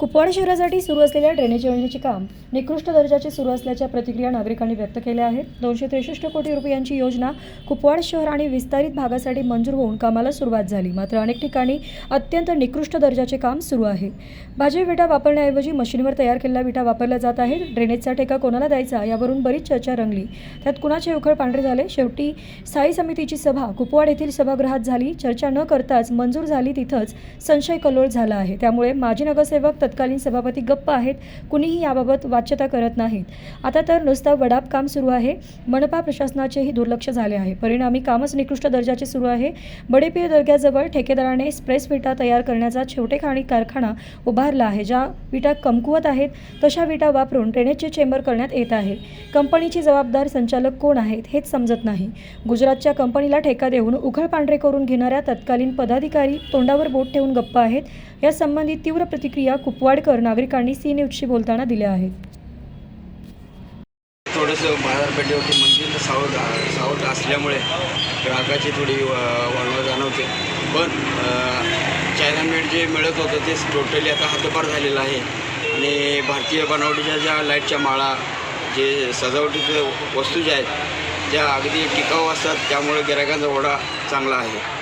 कुपवाड शहरासाठी सुरू असलेल्या ड्रेनेज योजनेचे काम निकृष्ट दर्जाचे सुरू असल्याच्या प्रतिक्रिया नागरिकांनी व्यक्त केल्या आहेत. दोनशे त्रेसष्ट कोटी रुपयांची योजना कुपवाड शहर आणि विस्तारित भागासाठी मंजूर होऊन कामाला सुरुवात झाली. मात्र अनेक ठिकाणी अत्यंत निकृष्ट दर्जाचे काम सुरू आहे. भाजी विटा वापरण्याऐवजी मशीनवर तयार केलेला विटा वापरल्या जात आहेत ड्रेनेजचा ठेका कोणाला द्यायचा यावरून बरीच चर्चा रंगली. त्यात कुणाचे उखळ पांढरे झाले? शेवटी स्थायी समितीची सभा कुपवाड येथील सभागृहात झाली. चर्चा न करताच मंजूर झाली तिथंच संशय कल्लोळ झाला आहे. त्यामुळे माजी नगरसेवक तत्कालीन सभापती गप्प आहेत कुणीही याबाबत वाच्यता करत नाहीत. आता तर नुसतं वडाप काम सुरू आहे. मनपा प्रशासनाचेही दुर्लक्ष झाले आहे. परिणामी कामच निकृष्ट दर्जाचे सुरू आहे. बडेपीर दर्ग्याजवळ ठेकेदाराने स्प्रेस विटा तयार करण्याचा छोटेखाणी कारखाना उभारला आहे. ज्या विटा कमकुवत आहेत तशा विटा वापरून ड्रेनेजचे चेंबर करण्यात येत आहे. कंपनीची जबाबदार संचालक कोण आहेत हेच समजत नाही. गुजरातच्या कंपनीला ठेका देऊन उघड पांढरे करून घेणाऱ्या तत्कालीन पदाधिकारी तोंडावर बोट ठेवून गप्प आहेत. या तीव्र प्रतिक्रिया कुपवाडकर नागरिकांनी सी न्यूजशी बोलताना दिल्या आहेत. थोडंसं बाजारपेठेवरती मंदिर सावध सावध असल्यामुळे ग्राहकाची थोडी व- वळवळ जाणवते. पण चायना मेड जे मिळत होतं ते टोटली आता हातभार झालेलं आहे. आणि भारतीय बनावटीच्या ज्या लाईटच्या माळा जे सजावटीचे वस्तू ज्या आहेत त्या अगदी टिकाऊ असतात त्यामुळे गिरायकांचा ओढा चांगला आहे.